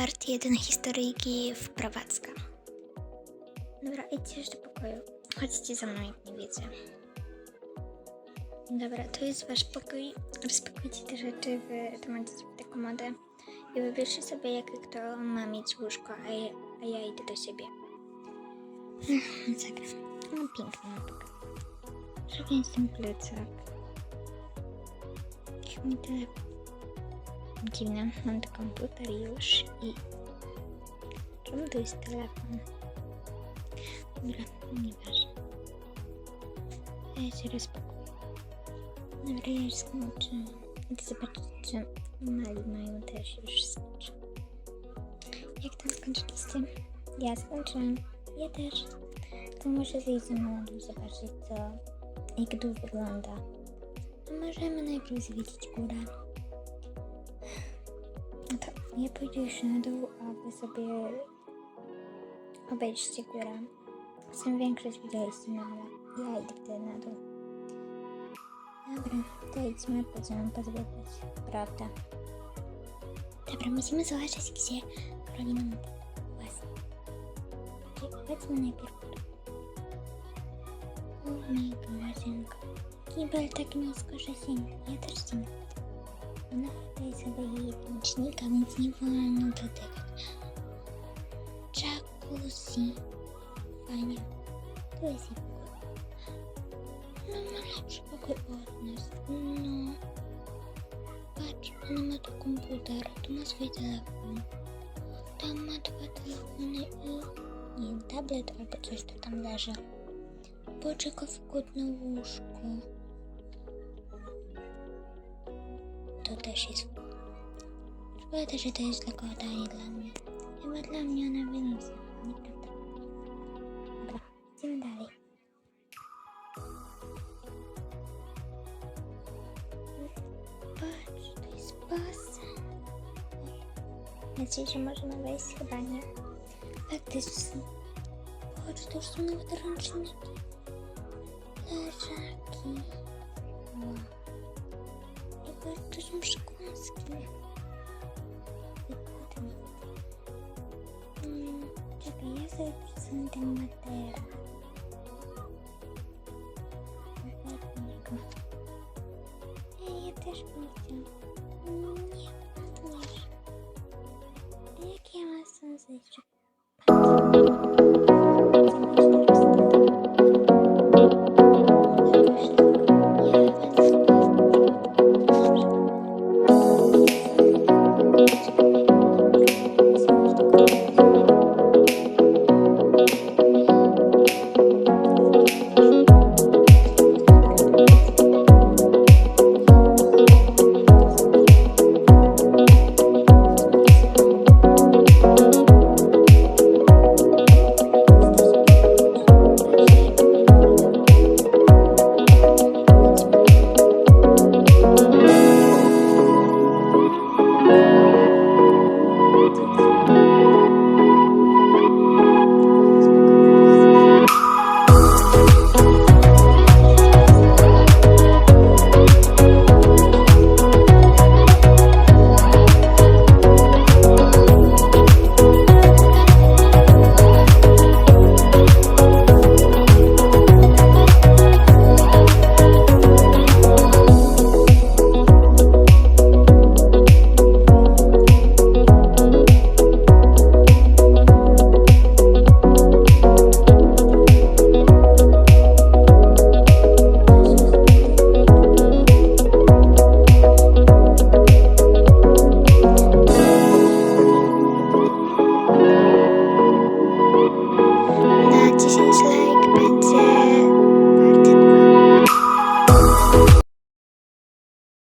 part 1 historyjki wprowadzka. Dobra, idźcie już do pokoju. Chodźcie za mną, jak nie wiecie. Dobra, to jest wasz pokój. Rozpakujcie te rzeczy, wy to macie tę komodę. I wybierzcie sobie, jakie kto ma mieć łóżko, a ja, a ja idę do siebie. Zagram. No mam pokój. Zrobię ten plecak. Jakiś mój telefon. Dziwne, mam tu komputer już i... Czemu tu jest telefon? Dobra, nieważne. Ja się rozpakuję. Dobra, ja już skończyłam. Idę zobaczyć, czy mali mają też już skończyć. Jak tam skończyliście? Ja skończyłam. Ja też. To może wyjść ze mną zobaczyć co, jak dół wygląda. A możemy najpierw zwiedzić górę. No ja pójdę już na dół, a wy sobie obejrzyjcie górę. Sam większość widzieliście, no ale ja idę na dół. Dobra, to idźmy, będziemy pozwiedzać, prawda? Dobra, musimy zobaczyć, gdzie Karolina ma własne. Czyli powiedzmy najpierw mojego łazienka. Kibel tak nisko, że sięga. Ja też sięgam. Ona tutaj sobie jej licznika, więc nie wolno dotykać. Jacuzzi. Fajnie. Tu jest jej pokój. No ma lepszy pokój od nas. No. Patrz, ona ma tu komputer, tu ma swój telefon. Tam ma dwa telefony i nie, tablet albo coś tu tam leży. Poczeka wygodne łóżko. To też jest. Szkoda, że to jest dla kota i dla mnie. Chyba dla mnie ona wyniesie, nieprawda? Dobra, idziemy dalej. Patrz, to jest basen. Myślisz, że możemy wejść? Chyba nie. Faktycznie. Patrz, to już są nawet ręczniki. Leżaki. Wow. I patrz, to są przekąski. Czekaj, ja sobie przesunę ten materac. Wygodnie go. Ej, ja też bym chciała. Nie, padniesz. A